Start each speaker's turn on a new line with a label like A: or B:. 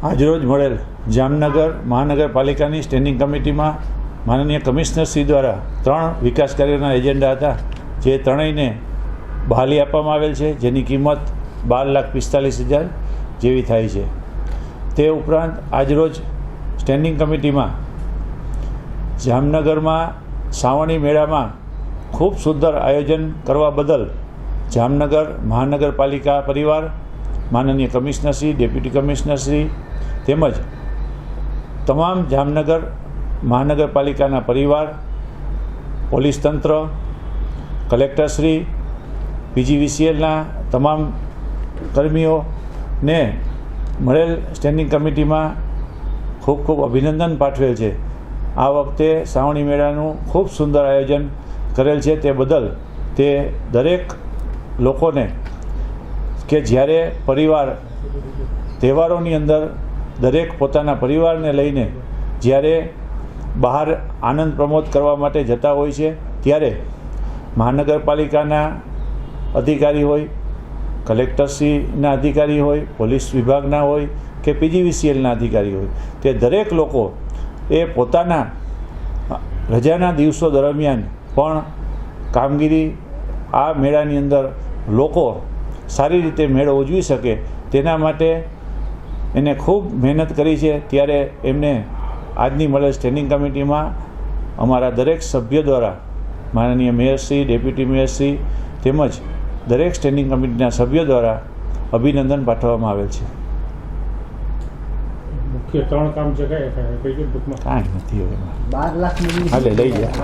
A: આજરોજ મળેલ જામનગર મહાનગરપાલિકાની સ્ટેન્ડિંગ કમિટીમાં માનનીય કમિશનરશ્રી દ્વારા ત્રણ વિકાસ કાર્યોના એજન્ડા હતા. જે ત્રણેયને બહાલી આપવામાં આવેલ છે. જેની કિંમત બાર લાખ પિસ્તાલીસ હજાર જેવી થાય છે. તે ઉપરાંત આજરોજ સ્ટેન્ડિંગ કમિટીમાં જામનગરમાં શ્રાવણી મેળામાં ખૂબ સુંદર આયોજન કરવા બદલ જામનગર મહાનગરપાલિકા પરિવાર માનનીય કમિશનરશ્રી ડેપ્યુટી કમિશનરશ્રી તેમજ તમામ જામનગર મહાનગરપાલિકાના પરિવાર, પોલીસ તંત્ર કલેક્ટરશ્રી પીજીવીસીએલના તમામ કર્મીઓને મળેલ સ્ટેન્ડિંગ કમિટીમાં ખૂબ ખૂબ અભિનંદન પાઠવેલ છે. આ વખતે શ્રાવણી મેળાનું ખૂબ સુંદર આયોજન કરેલ છે. તે બદલ તે દરેક લોકોને કે જ્યારે પરિવાર તહેવારોની અંદર દરેક પોતાના પરિવારને લઈને જ્યારે બહાર આનંદ પ્રમોદ કરવા માટે જતા હોય છે, ત્યારે મહાનગરપાલિકાના અધિકારી હોય, કલેક્ટરશ્રીના અધિકારી હોય, પોલીસ વિભાગના હોય કે પીજીવીસીએલના અધિકારી હોય, તે દરેક લોકો એ પોતાના રજાના દિવસો દરમિયાન પણ કામગીરી આ મેળાની અંદર લોકો સારી રીતે મેળો ઉજવી શકે. તેના માટે એને ખૂબ મહેનત કરી છે. ત્યારે એમને આજની મળેલ સ્ટેન્ડિંગ કમિટીમાં અમારા દરેક સભ્ય દ્વારા માનનીય મેયરશ્રી ડેપ્યુટી મેયરશ્રી તેમજ દરેક સ્ટેન્ડિંગ કમિટીના સભ્યો દ્વારા અભિનંદન પાઠવવામાં આવેલ છે.
B: મુખ્ય ત્રણ કામ છે કઈ
A: નથી હવે.
C: બાર લાખ
A: હાલે લઈ જાય